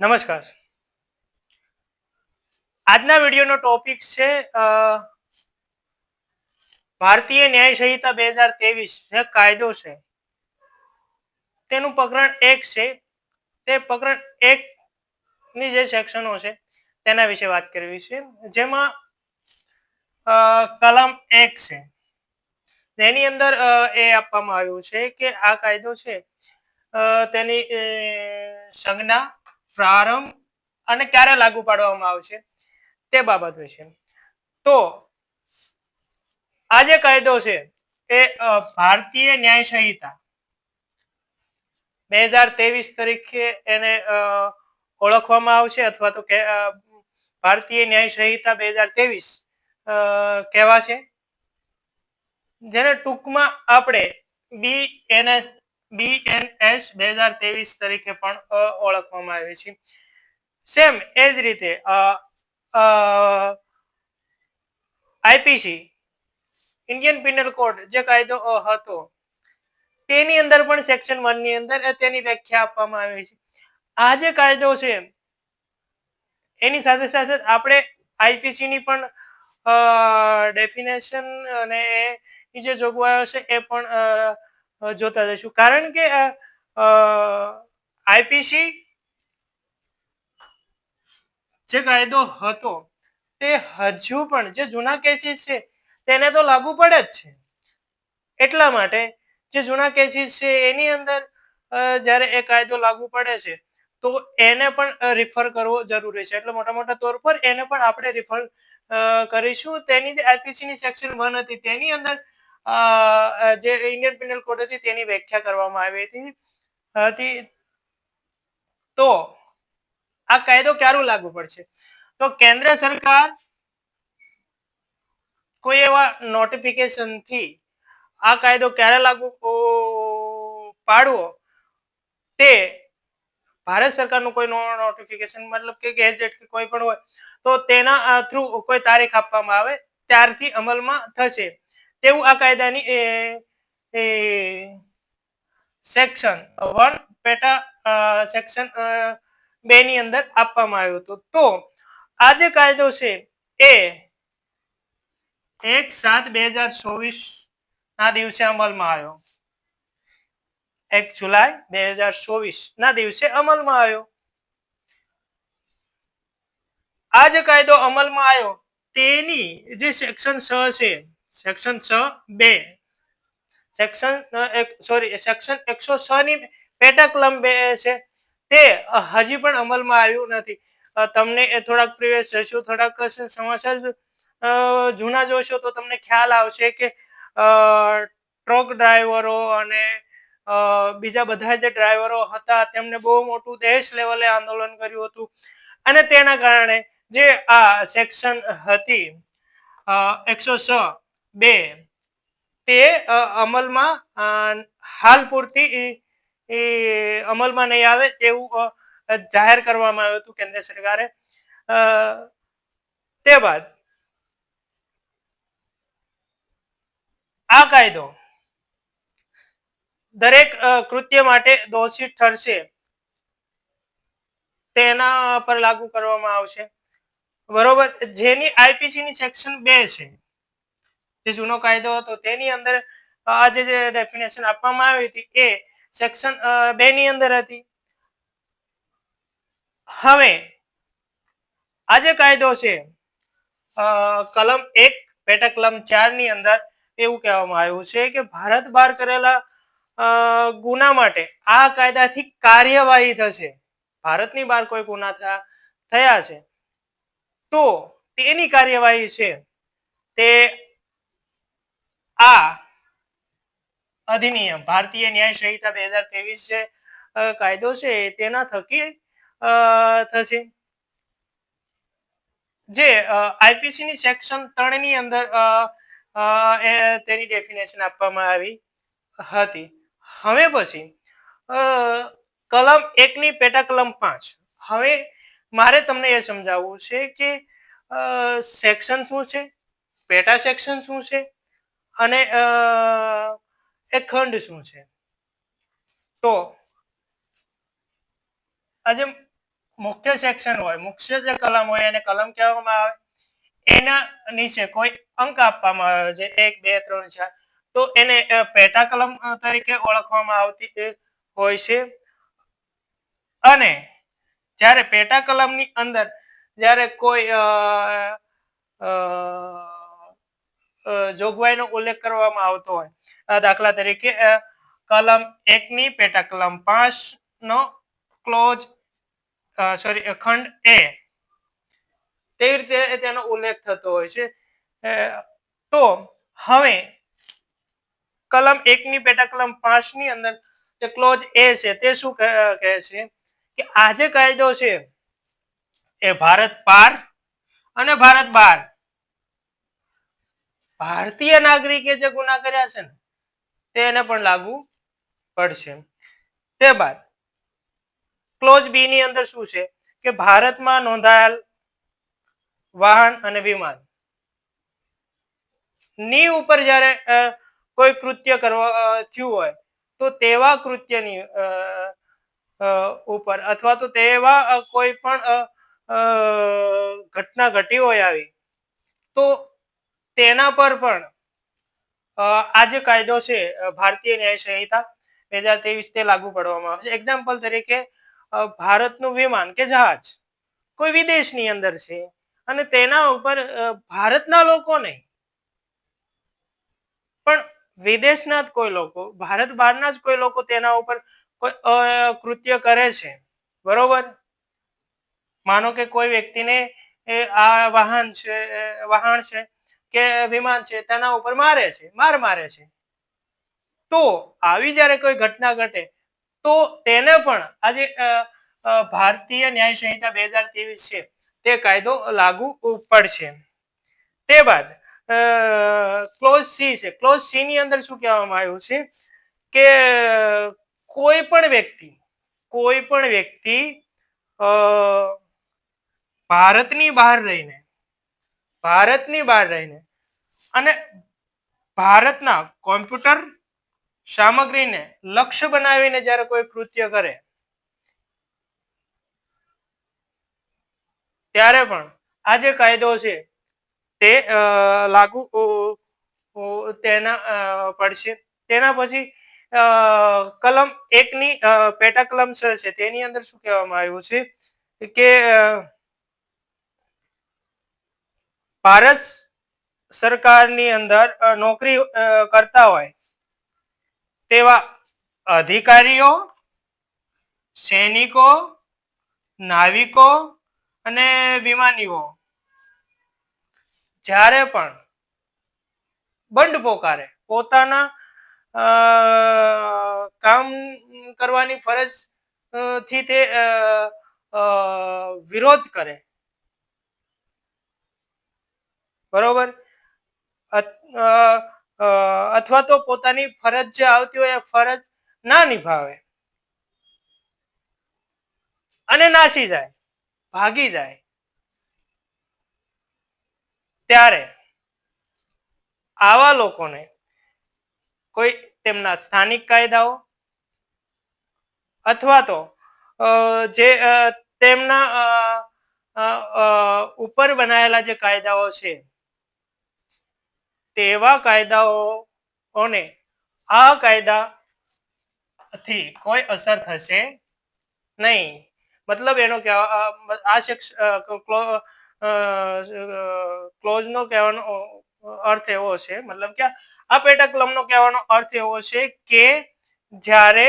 નમસ્કાર. આજના વિડીયોનો ટોપિક છે ભારતીય ન્યાય સંહિતા બે હજાર ત્રેવીસ જે કાયદો છે, તેનું પ્રકરણ એક છે. તે પ્રકરણ એક ની જે સેક્શનો છે, તેના વિશે વાત કરવી છે. જેમાં કલમ એક છે. તેની અંદર એ આપવામાં આવ્યું છે કે આ કાયદો છે તેની સંજ્ઞા પ્રારંભ અને ક્યારે લાગુ પાડવામાં આવશે તે બાબત વિશે. તો આ જે કાયદો છે એ ભારતીય ન્યાય સંહિતા બે હજાર ત્રેવીસ તરીકે એને ઓળખવામાં આવશે અથવા તો ભારતીય ન્યાય સંહિતા બે હજાર ત્રેવીસ કહેવાશે. જેને ટૂંકમાં આપણે B NS B N S બે હજાર ત્રેવીસ તરીકે પણ ઓળખવામાં આવે છે. સેમ એ જ રીતે આઈપીસી ઇન્ડિયન પિનલ કોડ જે કાયદો હતો, તેની અંદર પણ સેક્શન વનની અંદર તેની વ્યાખ્યા આપવામાં આવી છે. આ જે કાયદો છે, એની સાથે સાથે આપણે આઈપીસી ની પણ ડેફિનેશન અને જે જોગવાઈઓ છે એ પણ જોતા જઈશું. કારણ કે આઈપીસી જે કાયદો હતો, તે હજુ પણ, જે જૂના કેસીસ છે, તેને તો લાગુ પડે જ છે. એટલા માટે, જે જૂના કેસીસ છે, એની અંદર જ્યારે એ કાયદો લાગુ પડે છે, તો એને પણ રિફર કરવો જરૂરી છે. એટલે મોટા મોટા તોર પર એને પણ આપણે રિફર કરીશું. તેની જે આઈપીસી ની સેક્શન વન હતી, તેની અંદર જે ઇન્ડિયન પિનલ કોડ હતી તેની વ્યાખ્યા કરવામાં આવી હતી. તો આ કાયદો ક્યારે લાગુ પડશે? તો કેન્દ્ર સરકાર કોઈ એવા નોટિફિકેશનથી આ કાયદો ક્યારે લાગુ પાડવો? તે ભારત સરકારનું કોઈ નોટિફિકેશન મતલબ કે ગેજેટ કે કોઈ પણ હોય, તો તેના થ્રુ કોઈ તારીખ આપવામાં આવે, ત્યારથી અમલમાં થશે. તેવું આ કાયદાની, એ એ સેક્શન વન પેટા સેક્શન બે ની અંદર આપવામાં આવ્યું હતું. તો આ જે કાયદો છે એ એક સાત બે હજાર ચોવીસ ના દિવસે અમલમાં આવ્યો. એક જુલાઈ બે હજાર ચોવીસ ના દિવસે અમલમાં આવ્યો. આ જે કાયદો અમલમાં આવ્યો, તેની જે સેક્શન છ છે સેક્શન છ બે. સેક્શન સોરી સેક્શન એકસો છ ની પેટા કલમ બે છે. તે હજી પણ અમલમાં આવ્યું નથી. તમને એ થોડાક પ્રિવેશ જોશો, થોડાક સમાચાર જૂના જોશો તો તમને ખ્યાલ આવશે કે ટ્રક ડ્રાઈવરો અને બીજા બધા જે ડ્રાઈવરો હતા, તેમને બહુ મોટું દેશ લેવલે આંદોલન કર્યું હતું. અને તેના કારણે જે આ સેક્શન હતી એકસો છ બે. તે અમલમાં હાલ પૂરતી અમલમાં નહીં આવે તેવું જાહેર કરવામાં આવ્યું હતું કેન્દ્ર સરકારે. તે બાદ આ કાયદો દરેક કૃત્ય માટે દોષિત ઠરશે. તેના પર લાગુ કરવામાં આવશે. બરોબર? જેની આઈપીસી ની સેક્શન બે છે. જે જૂનો કાયદો હતો, તેની અંદર આ જે ડેફિનેશન આપવામાં આવી હતી એ સેક્શન બે ની અંદર હતી. હવે, આ જે કાયદો છે કલમ એક, પેટા કલમ ચારની અંદર એવું કહેવામાં આવ્યું છે કે ભારત બહાર કરેલા ગુના માટે આ કાયદાથી કાર્યવાહી થશે. ભારતની બહાર કોઈ ગુના થયા છે. તો, તેની કાર્યવાહી છે. તે આ અધિનિયમ, ભારતીય ન્યાય સંહિતા બે હજાર ત્રેવીસ જે કાયદો છે તેના થકી થશે. જે આઈપીસી ની સેક્શન ત્રણની અંદર તેની ડેફિનેશન આપવામાં આવી હતી. હવે પછી કલમ કલમ એકની પેટા કલમ પાંચ. હવે મારે તમને એ સમજાવવું છે કે સેક્શન શું છે? પેટા સેક્શન શું છે? અને એ ખંડ શું છે? તો, આજે મુખ્ય સેક્શન હોય, મુખ્ય જે કલમ હોય, એને કલમ કહેવામાં આવે. એના નીચે કોઈ અંક આપવામાં આવે છે, એક, બે, ત્રણ, ચાર. તો એને પેટા કલમ તરીકે ઓળખવામાં આવતી હોય છે. અને જ્યારે પેટા કલમની અંદર જ્યારે કોઈ જોગવાઈનો ઉલ્લેખ કરવામાં આવતો હોય. દાખલા તરીકે કલમ એકની પેટા કલમ પાંચ નો ક્લોઝ સોરી ખંડ એ. તેવી રીતે તેનો ઉલ્લેખ થતો હોય છે. તો હવે કલમ એકની પેટા કલમ પાંચની અંદર જે ક્લોઝ એ છે, તે શું કહે છે? કે આ જે કાયદો છે, એ ભારત પાર અને ભારત બહાર ભારતીય નાગરિકે જે ગુના કર્યા છે ને તેને પણ લાગુ પડશે. તે બાદ ક્લોઝ બી ની અંદર શું છે? કે ભારતમાં નોંધાયેલ વાહન અને વિમાનની ઉપર જ્યારે કોઈ કૃત્ય કરવા થયું હોય, તો તેવા કૃત્યની ઉપર અથવા તો તેવા કોઈ પણ ઘટના ઘટી હોય આવી, તો તેના પર પણ આ જે કાયદો છે ભારતીય ન્યાય સંહિતા બે હજાર ત્રેવીસ તે લાગુ પાડવામાં આવે છે. એક્ઝામ્પલ તરીકે ભારતનું વિમાન કે જહાજ, કોઈ વિદેશની અંદર છે અને તેના ઉપર ભારતના લોકો નહીં. પણ વિદેશના જ કોઈ લોકો, ભારત બહારના જ કોઈ લોકો તેના ઉપર કોઈ કૃત્ય કરે છે. બરોબર? માનો કે કોઈ વ્યક્તિને આ વાહન છે વાહન છે કે વિમાન છે, તેના ઉપર મારે છે, માર મારે છે. તો આવી જ્યારે કોઈ ઘટના ઘટે, તો તેને પણ આજે ભારતીય ન્યાય સંહિતા બે હજાર ત્રેવીસ છે, તે કાયદો લાગુ પડશે. તે બાદ ક્લોઝ સી છે ક્લોઝ સી ની અંદર શું કહેવામાં આવ્યું છે, કે કોઈ પણ વ્યક્તિ, કોઈ પણ વ્યક્તિ ભારતની બહાર રહીને ભારતની બહાર રહીને અને ભારતના કોમ્પ્યુટર સામગ્રીને લક્ષ્ય બનાવીને જ્યારે કોઈ કૃત્ય કરે, ત્યારે પણ આ જે કાયદો છે તે લાગુ તેના પડશે. તેના પછી કલમ એકની પેટા કલમ છે તેની અંદર શું કહેવામાં આવ્યું છે કે ભારત સરકારની અંદર નોકરી કરતા હોય તેવા અધિકારીઓ, સૈનિકો, નાવિકો અને વિમાનીઓ જ્યારે પણ બંડ પોકારે, પોતાના કામ કરવાની ફરજથી તે વિરોધ કરે બરોબર? અથવા તો પોતાની ફરજ જે આવતી હોય એ ફરજ ના નિભાવે. અને નાસી જાય, ભાગી જાય. ત્યારે આવા લોકોને કોઈ તેમના સ્થાનિક કાયદાઓ અથવા તો જે તેમના ઉપર બનાયેલા જે કાયદાઓ છે તેવા કાયદાઓને આ કાયદા થી કોઈ અસર થશે નહીં. મતલબ એનો કહેવા, આ ક્લોઝ નો કહેવાનો અર્થ એવો છે. મતલબ કે આ પેટા કલમનો કહેવાનો અર્થ એવો છે કે જ્યારે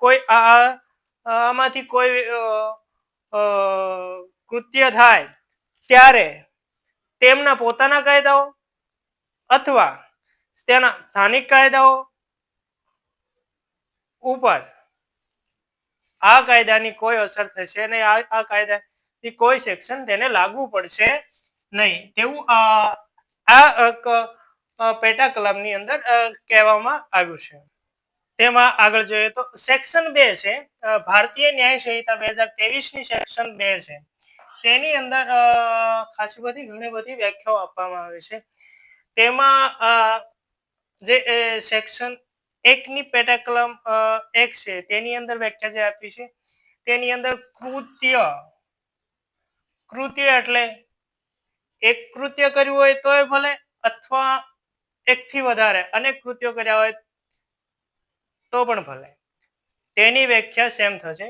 કોઈ, આ આમાંથી કોઈ કૃત્ય થાય ત્યારે તેમના પોતાના કાયદાઓ અથવા તેના સ્થાનિક કાયદાઓ ઉપર આ કાયદાની કોઈ અસર થશે નહીં. આ આ કોઈ સેક્શન તેને લાગુ પડશે નહીં. તેવું આ પેટા કલમની અંદર કહેવામાં આવ્યું છે. તેમાં આગળ જોઈએ તો સેક્શન બે છે. ભારતીય ન્યાય સંહિતા બે હજારની સેક્શન બે છે. તેની અંદર ખાસી બધી ઘણી બધી વ્યાખ્યાઓ આપવામાં આવે છે. તેમાં જે સેક્શન એકની પેટાકલમ અ, એક છે. તેની અંદર વ્યાખ્યા જે આપી છે તેની અંદર કૃત્ય. કૃત્ય એટલે એક કૃત્ય કર્યું હોય તોય ભલે અથવા એકથી વધારે અનેક કૃત્યો કર્યા હોય તો પણ ભલે. તેની વ્યાખ્યા સેમ થશે.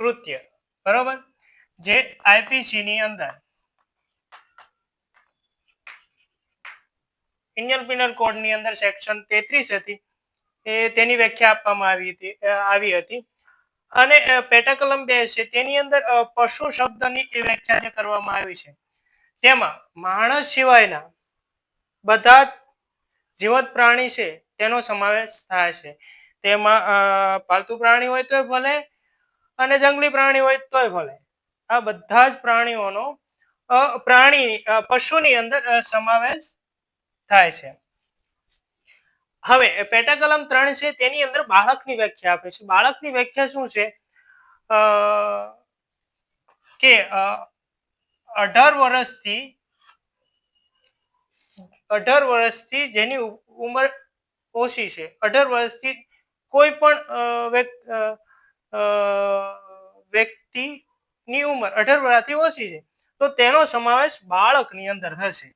કૃત્ય. બરોબર? જે આઈપીસી ની અંદર ઇન્ડિયન પિનલ કોડની અંદર સેક્શન તેત્રીસ હતી. એ તેની વ્યાખ્યા આપવામાં આવી હતી આવી હતી. અને પેટા કલમ બે છે, તેની અંદર પશુ શબ્દની એ વ્યાખ્યા જે કરવામાં આવી છે. તેમાં માણસ સિવાયના બધા જીવત પ્રાણી છે, તેનો સમાવેશ થાય છે. તેમાં પાલતુ પ્રાણી હોય તોય ભલે અને જંગલી પ્રાણી હોય તોય ભલે. આ બધા જ પ્રાણીઓનો પ્રાણી પશુની અંદર સમાવેશ થાય છે. હવે પેટા કલમ ત્રણ છે, તેની અંદર બાળકની વ્યાખ્યા આપે છે. બાળકની વ્યાખ્યા શું છે? કે અઢાર વર્ષથી અઢાર વર્ષથી જેની ઉંમર ઓછી છે. અઢાર વર્ષથી કોઈ પણ વ્યક્તિની ઉંમર અઢાર વર્ષથી ઓછી છે. તો તેનો સમાવેશ બાળકની અંદર થશે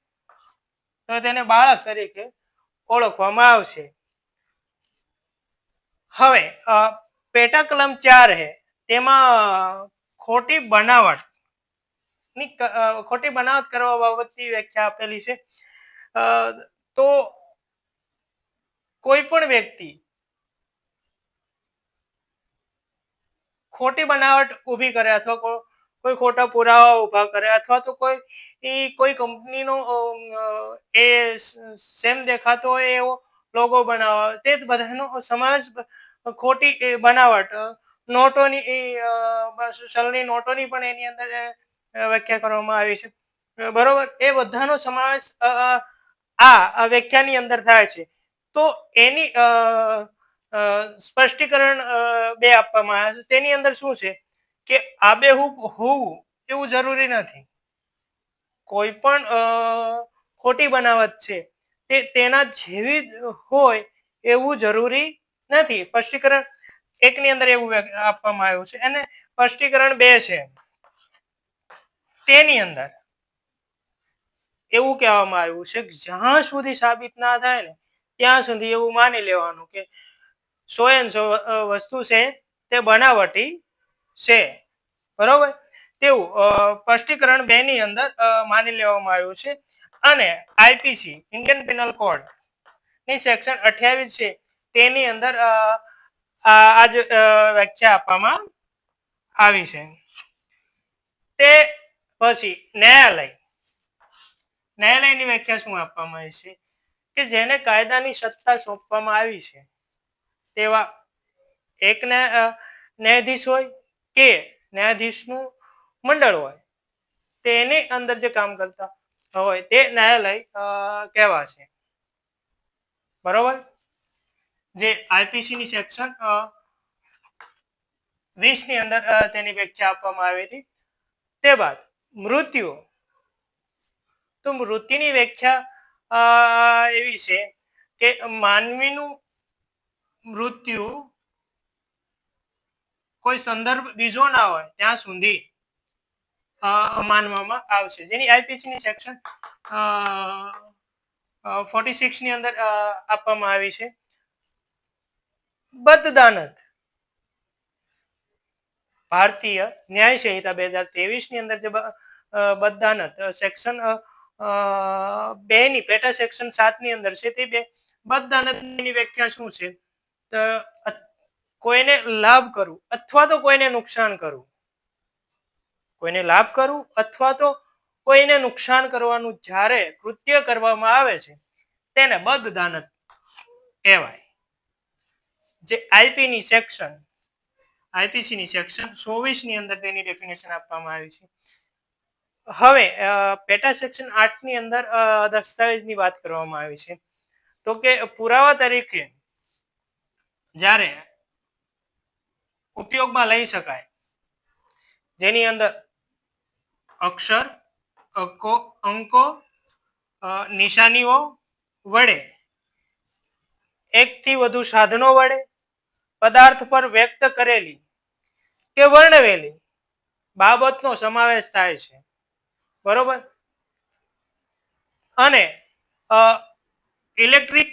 તો તેને બાળક તરીકે ઓળખવામાં આવશે. હવે પેટા કલમ ચાર હે, તેમાં ખોટી બનાવટ, ની ખોટી બનાવટ કરવા બાબતની વ્યાખ્યા આપેલી છે. તો કોઈ પણ વ્યક્તિ ખોટી બનાવટ ઊભી કરે અથવા કોઈ ખોટા પુરાવા ઊભા કરે અથવા તો કોઈ એ કોઈ કંપનીનો એ સેમ દેખાતો હોય એવો લોગો બનાવવા. તે બધાનો સમાજ ખોટી બનાવટ. નોટોની એ ચલણી નોટોની પણ એની અંદર વ્યાખ્યા કરવામાં આવી છે. બરોબર? એ બધાનો સમાવેશ આ વ્યાખ્યાની અંદર થાય છે. તો એની સ્પષ્ટીકરણ બે આપવામાં આવ્યા છે. તેની અંદર શું છે? કે આબેહૂબ હોવું એવું જરૂરી નથી. કોઈ પણ ખોટી બનાવટ છે, તે તેના જેવી હોય એવું જરૂરી નથી. સ્પષ્ટીકરણ એકની અંદર એવું આપવામાં આવ્યું છે. અને સ્પષ્ટીકરણ બે છે. તેની અંદર એવું કહેવામાં આવ્યું છે કે જ્યાં સુધી સાબિત ના થાય ને, ત્યાં સુધી એવું માની લેવાનું કે સો એન સો વસ્તુ છે તે બનાવટી છે. બરોબર? તેવું સ્પષ્ટીકરણ બે ની અંદર માની લેવામાં આવ્યું છે. અને આઈપીસી ઇન્ડિયન પિનલ કોડ, ની સેક્શન અઠ્યાવીસ છે. તેની અંદર આ આ જ વ્યાખ્યા આપવામાં આવી છે. તે પછી ન્યાયાલય. ન્યાયાલયની વ્યાખ્યા શું આપવામાં આવી છે? કે જેને કાયદાની સત્તા સોંપવામાં આવી છે. તેવા એક ન્યા- ન્યાયાધીશ હોય કે ન્યાયાધીશનું મંડળ હોય તેની અંદર જે કામ કરતા હોય તે ન્યાયાલય કહેવાશે. બરોબર? જે આઈપીસી ની સેક્શન વીસની અંદર તેની વ્યાખ્યા આપવામાં આવી હતી. તે બાદ મૃત્યુ. તો મૃત્યુની વ્યાખ્યા એવી છે કે માનવીનું મૃત્યુ કોઈ સંદર્ભ બીજો ના હોય, ત્યાં સુધી માનવામાં આવશે. જેની આઈપીસી ની સેક્શન ફોર્ટી સિક્સની અંદર આપવામાં આવી છે. બદદાનત. ભારતીય ન્યાય સંહિતા બે હજાર ત્રેવીસની અંદર જે બદદાનત સેક્શન બે ની, પેટા સેક્શન સાતની અંદર છે તે બે. બદદાનતની વ્યાખ્યા શું છે? તો કોઈને લાભ કરવું અથવા તો કોઈને નુકસાન કરવું કોઈને લાભ કરવું અથવા તો કોઈને નુકસાન કરવાનું જ્યારે કૃત્ય કરવામાં આવે છે, તેને બદદાનત કહેવાય. જે આઈપી ની સેક્શન આઈપીસી ની સેક્શન ચોવીસની અંદર તેની ડેફિનેશન આપવામાં આવી છે. હવે પેટા સેક્શન આઠની અંદર દસ્તાવેજ દસ્તાવેજની વાત કરવામાં આવી છે. તો કે પુરાવા તરીકે જ્યારે ઉપયોગમાં લઈ શકાય. જેની અંદર અક્ષર, અકો, અંકો નિશાનીઓ વડે, એકથી વધુ સાધનો વડે, પદાર્થ પર વ્યક્ત કરેલી કે વર્ણવેલી બાબતનો સમાવેશ થાય છે. બરોબર? અને ઇલેક્ટ્રિક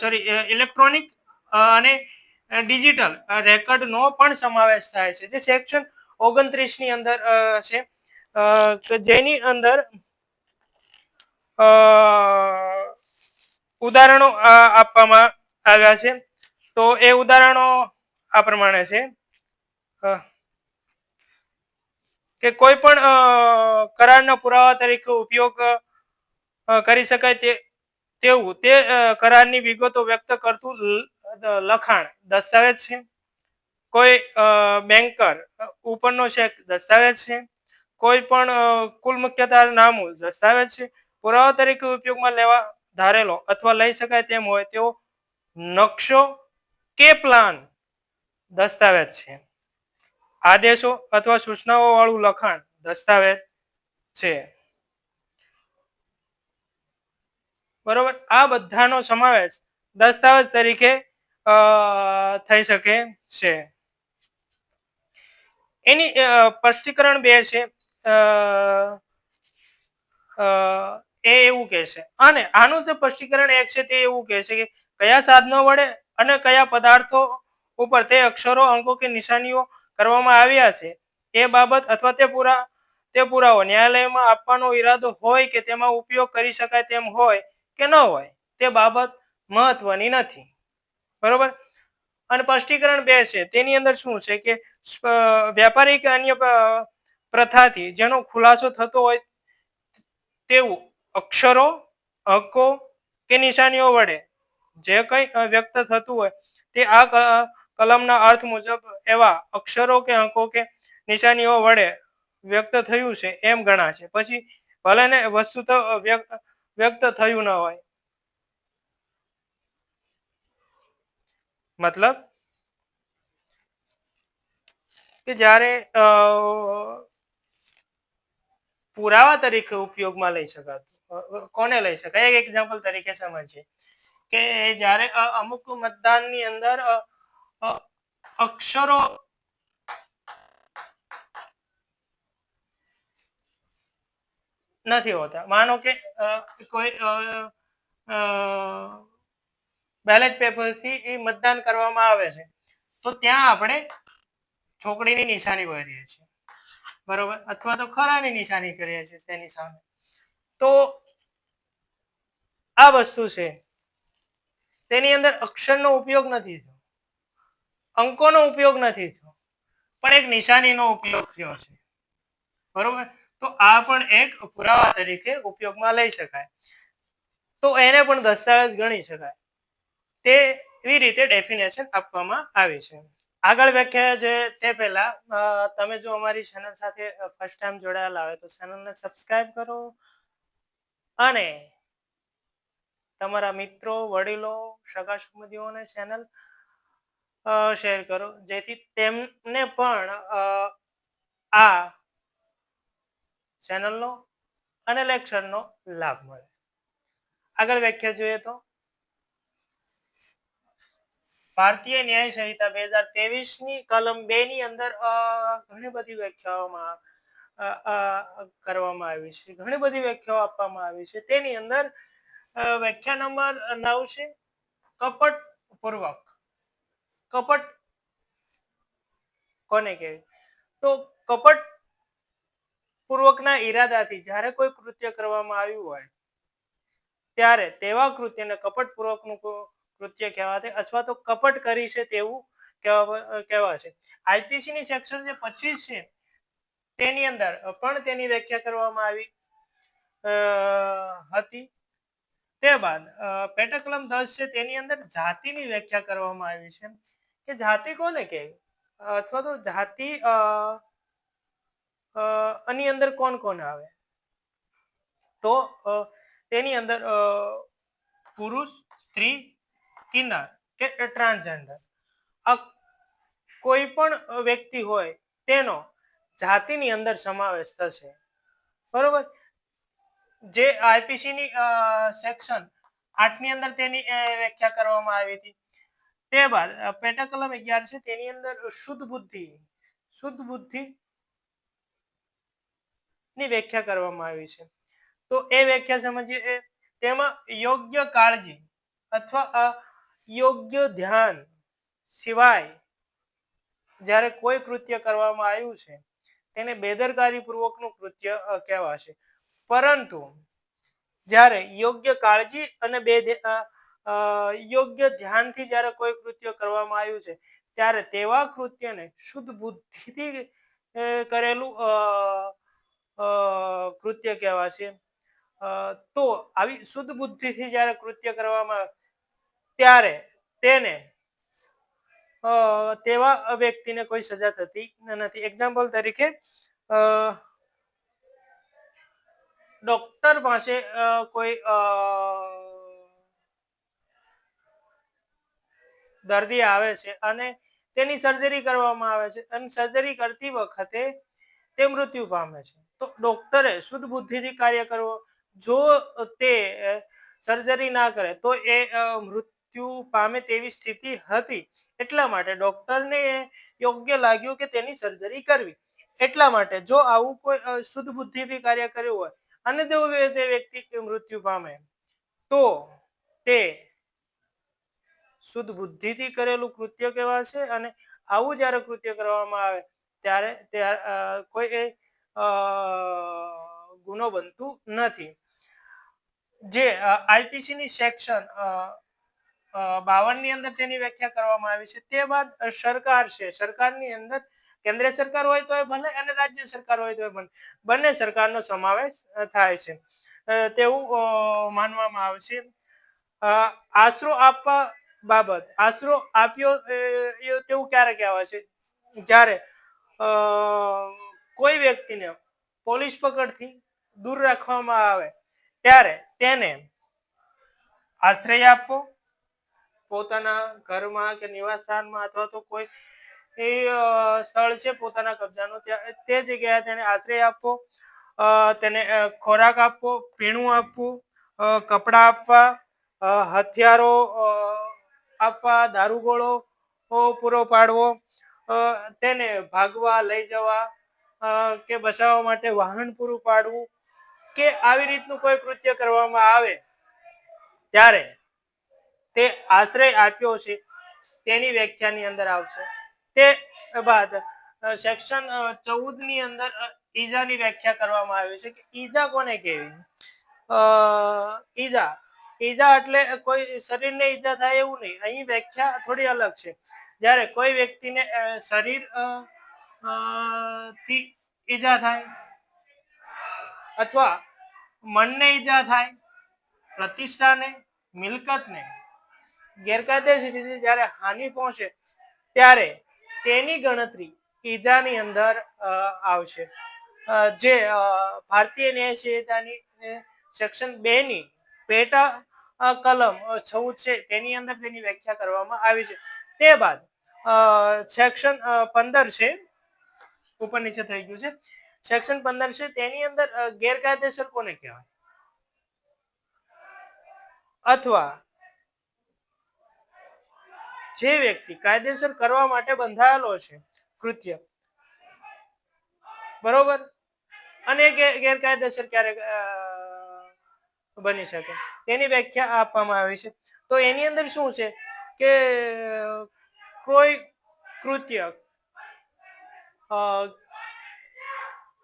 સોરી ઇલેક્ટ્રોનિક અને ડિજિટલ રેકોર્ડ નો પણ સમાવેશ થાય છે. જે સેક્શન ઓગણત્રીસની અંદર છે. જેની અંદર ઉદાહરણો આપવામાં આવ્યા છે. તો એ ઉદાહરણો આ પ્રમાણે છે. કે કોઈ પણ કરારના પુરાવા તરીકે ઉપયોગ કરી શકાય તે, તેવું. તે કરારની વિગતો વ્યક્ત કરતું લખાણ દસ્તાવેજ છે? કોઈ બેન્કર ઉપરનો ચેક દસ્તાવેજ છે? કોઈ પણ કુલ મુખ્યતાર નામું દસ્તાવેજ છે? પુરાવા તરીકે ઉપયોગમાં લેવા, ધારેલો અથવા લઈ શકાય તેમ હોય તેવો નકશો કે પ્લાન દસ્તાવેજ છે? આદેશો અથવા સૂચનાઓ વાળું લખાણ દસ્તાવેજ છે. બરોબર? આ બધાનો સમાવેશ દસ્તાવેજ તરીકે થઈ શકે છે. એની સ્પષ્ટીકરણ બે છે. એ એવું કહે છે. અને આનું જે સ્પષ્ટીકરણ એક છે તે એવું કહે છે કે કયા સાધનો વડે અને કયા પદાર્થો ઉપર તે અક્ષરો, અંકો કે નિશાનીઓ કરવામાં આવ્યા છે એ બાબત અથવા તે પૂરા, તે પુરાવો ન્યાયાલયમાં આપવાનો ઈરાદો હોય કે તેમાં ઉપયોગ કરી શકાય તેમ હોય કે ન હોય તે બાબત મહત્વની નથી. બરોબર? અને સ્પષ્ટીકરણ બે છે. તેની અંદર શું છે કે વ્યાપારી કે અન્ય પ્રથાથી જેનો ખુલાસો થતો હોય તેવું અક્ષરો, હકો કે નિશાનીઓ વડે જે કંઈ વ્યક્ત થતું હોય તે આ કલમના અર્થ મુજબ એવા અક્ષરો કે અંકો કે નિશાનીઓ વડે વ્યક્ત થયું છે એમ ગણાશે પછી ભલે ને વસ્તુ તો વ્યક્ત થયું ન હોય મતલબ કે જ્યારે પુરાવા તરીકે ઉપયોગમાં લઈ શકાતું કોને લઈ શકાય? એક એક્ઝામ્પલ તરીકે સમજીએ કે જ્યારે અમુક મતદાનની અંદર અક્ષરો નથી હોતા. માનો કે કોઈ બેલેટ પેપરથી એ મતદાન કરવામાં આવે છે. તો ત્યાં આપણે છોકરીની નિશાની કરીએ છીએ. બરોબર? અથવા તો ખરાની નિશાની કરીએ છીએ તેની સામે. તો આ વસ્તુ છે. તેની અંદર અક્ષરનો ઉપયોગ નથી થયો. અંકોનો ઉપયોગ નથી થયો. પણ એક નિશાનીનો ઉપયોગ થયો છે. બરોબર? તો આ પણ એક પુરાવા તરીકે ઉપયોગમાં લઈ શકાય. તો એને પણ દસ્તાવેજ ગણી શકાય. તે એવી રીતે ડેફિનેશન આપવામાં આવી છે. આગળ વ્યાખ્યા જે તે પહેલા તમે જો અમારી ચેનલ સાથે ફર્સ્ટ ટાઈમ જોડાયેલા હોય તો ચેનલને સબસ્ક્રાઇબ કરો અને તમારા મિત્રો, વડીલો, સગા સંબંધીઓને ચેનલ શેર કરો. જેથી તેમને પણ આ ચેનલનો અને લેક્ચરનો લાભ મળે. આગળ વ્યાખ્યા જોઈએ તો ભારતીય ન્યાય સંહિતા બે હજાર ત્રેવીસની કલમ બે ની અંદર ઘણી બધી વ્યાખ્યાઓમાં કરવામાં આવી છે. ઘણી બધી વ્યાખ્યાઓ આપવામાં આવી છે. તેની અંદર વ્યાખ્યા નંબર નવ છે, કપટ પૂર્વક. કપટ કોને કહેવાય તો કપટ પૂર્વકના ઈરાદાથી જ્યારે કોઈ કૃત્ય કરવામાં આવ્યું હોય, ત્યારે તેવા કૃત્યને કપટપૂર્વકનું ક- કૃત્ય કહેવાશે અથવા તો કપટ કરી છે તેવું કહેવા, કહેવાશે. આઈપીસી ની સેક્શન જે પચીસ છે, તેની અંદર, પણ તેની વ્યાખ્યા કરવામાં આવી હતી. તે બાદ પેટકલમ દસ છે, તેની અંદર જાતિની વ્યાખ્યા કરવામાં આવી છે. કે જાતિ કોને કહેવી અથવા તો જાતિ આની અંદર કોણ કોણ આવે? તો તેની અંદર પુરુષ, સ્ત્રી કિન્નર કે ટ્રાન્સજેન્ડર. કોઈ પણ વ્યક્તિ હોય તેનો જાતિની અંદર સમાવેશ થશે. બરોબર? જે આઈપીસી ની સેક્શન આઠની અંદર તેની વ્યાખ્યા કરવામાં આવી હતી. તે બાદ પેટા કલમ અગિયાર છે, તેની અંદર શુદ્ધ બુદ્ધિ શુદ્ધ બુદ્ધિ ની વ્યાખ્યા કરવામાં આવી છે. તો એ વ્યાખ્યા સમજીએ, તેમાં યોગ્ય કાળજી અથવા યોગ્ય ધ્યાન સિવાય જ્યારે કોઈ કૃત્ય કરવામાં આવ્યું છે, તેને બેદરકારી પૂર્વકનું કૃત્ય કહેવાશે. પરંતુ જ્યારે યોગ્ય કાળજી અને બે યોગ્ય ધ્યાનથી જ્યારે કોઈ કૃત્ય કરવામાં આવ્યું છે, ત્યારે તેવા કૃત્યને શુદ્ધ બુદ્ધિથી કરેલું કૃત્ય કહેવાશે. તો આવી શુદ્ધ બુદ્ધિથી જ્યારે કૃત્ય કરવામાં ત્યારે તેને તેવા વ્યક્તિને કોઈ સજા થતી નથી. એક્ઝામ્પલ તરીકે ડોક્ટર પાસે કોઈ દર્દી આવે છે અને તેની સર્જરી કરવામાં આવે છે અને સર્જરી કરતી વખતે તે મૃત્યુ પામે છે. તો ડોક્ટરે શુદ્ધ બુદ્ધિથી કાર્ય કરવો જો તે સર્જરી ના કરે તો એ અ, મૃત્યુ પામે તેવી સ્થિતિ હતી. એટલા માટે ડોક્ટરને યોગ્ય લાગ્યું કે તેની સર્જરી કરવી. એટલા માટે જો આવું કોઈ શુદ્ધ બુદ્ધિથી કાર્ય કર્યું હોય અને તેઓ તે વ્યક્તિ મૃત્યુ પામે, તો તે શુદ્ધ બુદ્ધિથી કરેલું કૃત્ય કહેવાશે અને આવું જ્યારે કૃત્ય કરવામાં આવે ત્યારે કોઈ એ ગુનો બનતું નથી. જે આઈપીસી ની સેક્શન બાવનની અંદર તેની વ્યાખ્યા કરવામાં આવી છે. તે બાદ સરકાર છે. સરકારની અંદર કેન્દ્ર સરકાર હોય તો ભલે અને રાજ્ય સરકાર હોય તો ભલે. બંને સરકારનો સમાવેશ થાય છે. તેવું માનવામાં આવે છે. આશરો આપવા બાબત, આશરો આપ્યો તેવું ક્યારે કહેવાય છે. જ્યારે કોઈ વ્યક્તિને પોલીસ પકડથી દૂર રાખવામાં આવે, ત્યારે તેને આશ્રય આપવો પોતાના ઘરમાં કે નિવાસસ્થાનમાં અથવા તો કોઈ એ સ્થળ છે પોતાના કબજાનો તે જગ્યાએ તેને આશ્રય આપવો તેને ખોરાક આપવો, પીણું આપવું કપડાં આપવા હથિયારો આપવા, દારૂગોળો પૂરો પાડવો તેને ભાગવા, લઈ જવા કે બચાવવા માટે વાહન પૂરું પાડવું, કે આવી રીતનું કોઈ કૃત્ય કરવામાં આવે, ત્યારે તે આશ્રય આપ્યો છે. તેની વ્યાખ્યાની અંદર આવશે. તે બાદ સેક્શન ચૌદની અંદર ઈજાની વ્યાખ્યા કરવામાં આવી છે કે ઈજા કોને કહેવી? ઈજા. ઈજા એટલે કોઈ શરીરને ઈજા થાય એવું નહીં. અહીં વ્યાખ્યા થોડી અલગ છે. જ્યારે કોઈ વ્યક્તિને શરીરથી ઈજા થાય અથવા મનને ઈજા થાય, પ્રતિષ્ઠાને, મિલકતને ગેરકાયદેસર રીતે જ્યારે હાનિ પહોંચે, ત્યારે તેની ગણતરી ઈજાની અંદર આવશે. જે ભારતીય ન્યાય સંહિતાની સેક્શન બે ની પેટા કલમ ચૌદ છે, તેની અંદર તેની વ્યાખ્યા કરવામાં આવી છે. તે બાદ સેક્શન પંદર છે, ઉપર નીચે થઈ ગયું છે. સેક્શન પંદર છે, તેની અંદર ગેરકાયદેસર કોને કહેવાય? અથવા જે વ્યક્તિ કાયદેસર કરવા માટે બંધાયેલો છે, કૃત્ય. બરોબર? અને ગેરકાયદેસર ક્યારેક બની શકે. તેની વ્યાખ્યા આપવામાં આવી છે. તો એની અંદર શું છે કે, કોઈ કૃત્ય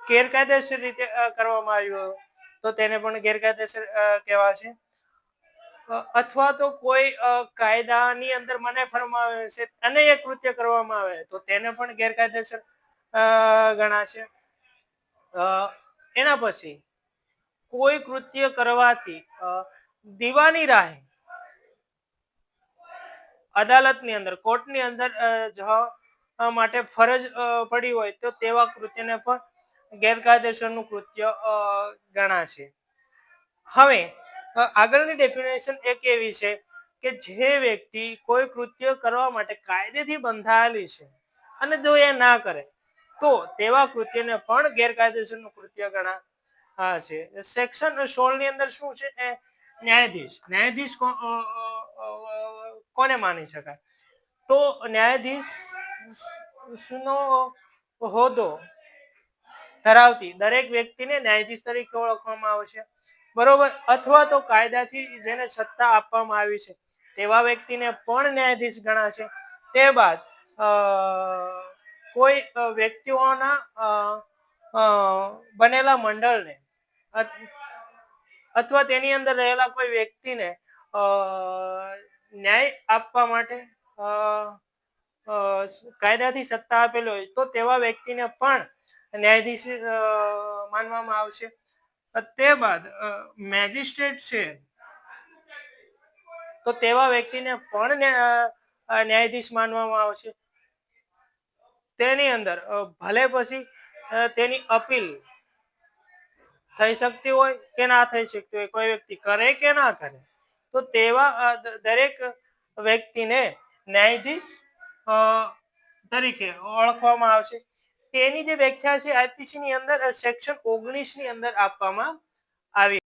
ગેરકાયદેસર રીતે કરવામાં આવ્યું તો તેને પણ ગેરકાયદેસર કહેવાશે. અથવા તો કોઈ કાયદાની અંદર મને ફરમાવે છે અને એ કૃત્ય કરવામાં આવે, તો તેને પણ ગેરકાયદેસર ગણાશે. એના પછી, કોઈ કૃત્ય કરવાથી દીવાની રાહે અદાલતની અંદર, કોર્ટની અંદર જવા માટે ફરજ પડી હોય, તો તેવા કૃત્યને પણ ગેરકાયદેસરનું કૃત્ય ગણાશે. હવે આગળની ડેફિનેશન એક એવી છે કે જે વ્યક્તિ કોઈ કૃત્ય કરવા માટે કાયદેથી બંધાયેલી છે અને જો એ ના કરે, તો તેવા કૃત્યને પણ ગેરકાયદેસરનું કૃત્ય ગણા છે. સેક્શન સોળની અંદર શું છે? એ ન્યાયાધીશ. ન્યાયાધીશ કોને માની શકાય? તો ન્યાયાધીશ નો હોદ્દો ધરાવતી દરેક વ્યક્તિને ન્યાયાધીશ તરીકે ઓળખવામાં આવશે બરોબર? અથવા તો કાયદાથી જેને સત્તા આપવામાં આવી છે, તેવા વ્યક્તિને પણ ન્યાયાધીશ ગણાશે. તે બાદ કોઈ વ્યક્તિઓના બનેલા મંડળને અથવા તેની અંદર રહેલા કોઈ વ્યક્તિને ન્યાય આપવા માટે કાયદાથી સત્તા આપેલી હોય, તો તેવા વ્યક્તિને પણ ન્યાયાધીશ માનવામાં આવશે. તે બાદ મેજિસ્ટ્રેટ છે. તો તેવા વ્યક્તિને પણ ન્યાયાધીશ માનવામાં આવશે. તેની અંદર ભલે પછી તેની અપીલ થઈ શકતી હોય કે ના થઈ શકતી હોય, કોઈ વ્યક્તિ કરે કે ના કરે, તો તેવા દરેક વ્યક્તિને ન્યાયાધીશ તરીકે ઓળખવામાં આવશે. તેની જે વ્યાખ્યા છે આઈપીસી ની અંદર સેક્શન ઓગણીસની અંદર આપવામાં આવી